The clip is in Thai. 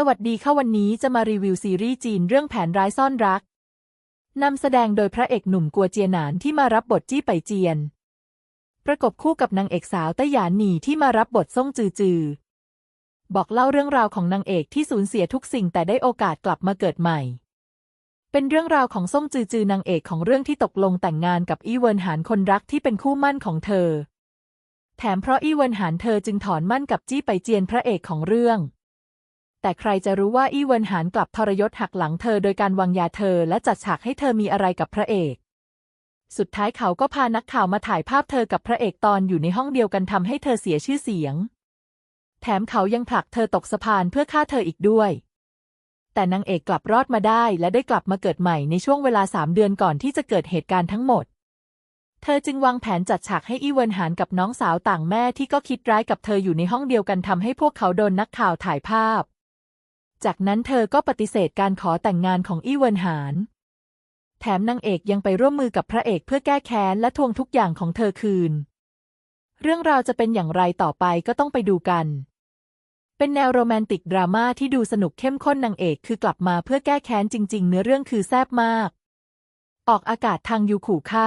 สวัสดีค่ะวันนี้จะมารีวิวซีรีส์จีนเรื่องแผนร้ายซ่อนรัก นำแสดงโดยพระเอกหนุ่มกัวเจียหนานที่มารับบทจี้ไปเจียน ประกบคู่กับนางเอกสาวไต้หยานหนีที่มารับบทซ่งจือจือ บอกเล่าเรื่องราวของนางเอกที่สูญเสียทุกสิ่งแต่ได้โอกาสกลับมาเกิดใหม่ เป็นเรื่องราวของซ่งจือจือนางเอกของเรื่องที่ตกลงแต่งงานกับอีเวินหานคนรักที่เป็นคู่มั่นของเธอ แถมเพราะอีเวินหานเธอจึงถอนมั่นกับจี้ไปเจียนพระเอกของเรื่อง แต่ใครจะรู้ว่าอี้เวินหานกลับทรยศหักหลังเธอโดยการวางยาเธอและจัดฉากให้เธอมีอะไรกับพระเอก สุดท้ายเขาก็พานักข่าวมาถ่ายภาพเธอกับพระเอกตอนอยู่ในห้องเดียวกันทำให้เธอเสียชื่อเสียง แถมเขายังผลักเธอตกสะพานเพื่อฆ่าเธออีกด้วย แต่นางเอกกลับรอดมาได้และได้กลับมาเกิดใหม่ในช่วงเวลาสามเดือนก่อนที่จะเกิดเหตุการณ์ทั้งหมดเธอจึงวางแผนจัดฉากให้อีเวินหานกับน้องสาวต่างแม่ที่ก็คิดร้ายกับเธออยู่ในห้องเดียวกันทำให้พวกเขาโดนนักข่าวถ่ายภาพ จากนั้นเธอก็ปฏิเสธการขอแต่งงานของอี้เวินหาน แถมนางเอกยังไปร่วมมือกับพระเอกเพื่อแก้แค้นและทวงทุกอย่างของเธอคืน เรื่องราวจะเป็นอย่างไรต่อไปก็ต้องไปดูกัน เป็นแนวโรแมนติกดราม่าที่ดูสนุกเข้มข้นนางเอกคือกลับมาเพื่อแก้แค้นจริง ๆ เนื้อเรื่องคือแซ่บมาก ออกอากาศทางยูขู่ค่า